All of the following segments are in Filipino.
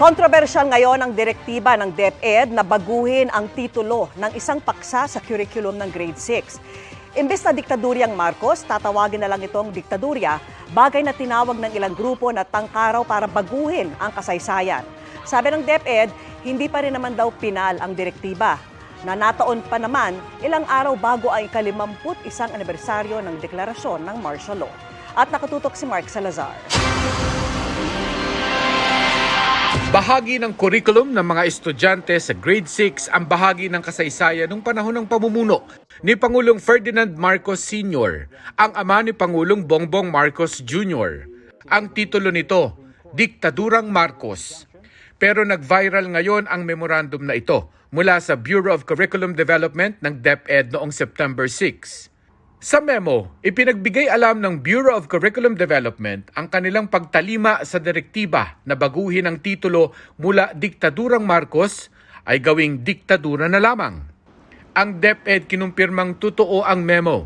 Kontrobersyal ngayon ang direktiba ng DepEd na baguhin ang titulo ng isang paksa sa curriculum ng grade 6. Imbes na diktaduryang Marcos, tatawagin na lang itong diktadurya, bagay na tinawag ng ilang grupo na tangkaraw para baguhin ang kasaysayan. Sabi ng DepEd, hindi pa rin naman daw pinal ang direktiba. Na nataon pa naman ilang araw bago ang ikalimamput isang anibersaryo ng deklarasyon ng martial law. At nakatutok si Mark Salazar. Bahagi ng curriculum ng mga estudyante sa grade 6 ang bahagi ng kasaysayan ng panahon ng pamumuno ni Pangulong Ferdinand Marcos Sr., ang ama ni Pangulong Bongbong Marcos Jr. Ang titulo nito, Diktadurang Marcos. Pero nag-viral ngayon ang memorandum na ito mula sa Bureau of Curriculum Development ng DepEd noong September 6. Sa memo, ipinagbigay alam ng Bureau of Curriculum Development ang kanilang pagtalima sa direktiba na baguhin ang titulo mula Diktadurang Marcos ay gawing diktadura na lamang. Ang DepEd kinumpirmang totoo ang memo.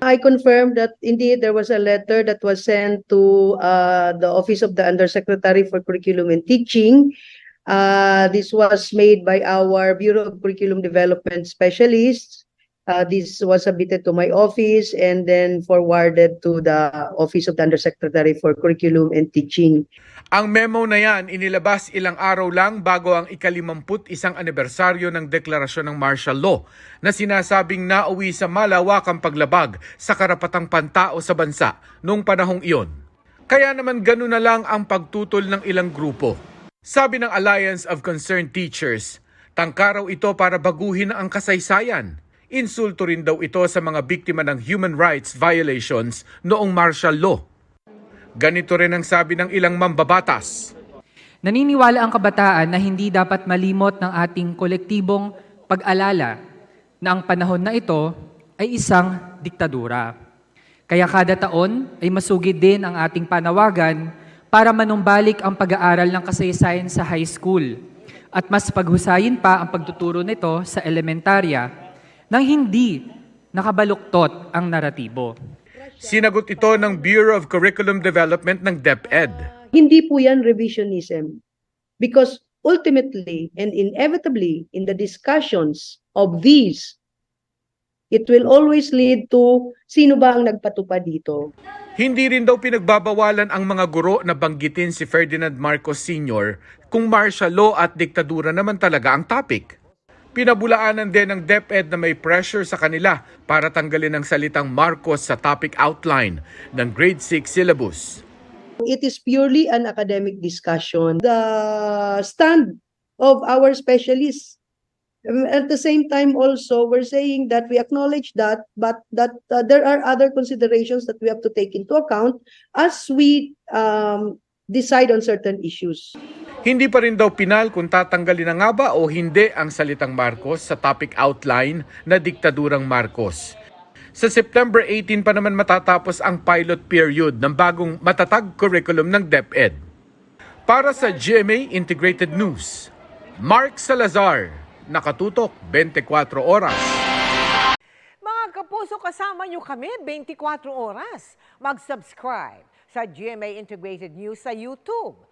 I confirm that indeed there was a letter that was sent to uh, the Office of the Undersecretary for Curriculum and Teaching. Uh, this was made by our Bureau of Curriculum Development Specialists. Uh, this was submitted to my office and then forwarded to the Office of the Undersecretary for Curriculum and Teaching. Ang memo na yan inilabas ilang araw lang bago ang ikalimamput isang anibersaryo ng deklarasyon ng martial law na sinasabing nauwi sa malawakang paglabag sa karapatang pantao sa bansa noong panahong iyon. Kaya naman ganun na lang ang pagtutol ng ilang grupo. Sabi ng Alliance of Concerned Teachers, tangkaraw ito para baguhin ang kasaysayan. Insulto rin daw ito sa mga biktima ng human rights violations noong martial law. Ganito rin ang sabi ng ilang mambabatas. Naniniwala ang kabataan na hindi dapat malimot ng ating kolektibong pag-alala na ang panahon na ito ay isang diktadura. Kaya kada taon ay masugid din ang ating panawagan para manumbalik ang pag-aaral ng kasaysayan sa high school at mas paghusayin pa ang pagtuturo nito sa elementarya nang hindi nakabaluktot ang naratibo. Sinagot ito ng Bureau of Curriculum Development ng DepEd. Hindi po yan revisionism. Because ultimately and inevitably in the discussions of these, it will always lead to sino ba ang nagpatupad dito. Hindi rin daw pinagbabawalan ang mga guro na banggitin si Ferdinand Marcos Sr. kung martial law at diktadura naman talaga ang topic. Pinabulaanan din ng DepEd na may pressure sa kanila para tanggalin ang salitang Marcos sa topic outline ng grade 6 syllabus. It is purely an academic discussion. The stand of our specialists Um, At the same time also, we're saying that we acknowledge that, but that uh, there are other considerations that we have to take into account as we um, decide on certain issues. Hindi pa rin daw pinal kung tatanggalin na nga ba o hindi ang salitang Marcos sa topic outline na diktadurang Marcos. Sa September 18 pa naman matatapos ang pilot period ng bagong matatag curriculum ng DepEd. Para sa GMA Integrated News, Mark Salazar, nakatutok 24 oras. Mga kapuso, kasama nyo kami 24 oras. Mag-subscribe sa GMA Integrated News sa YouTube.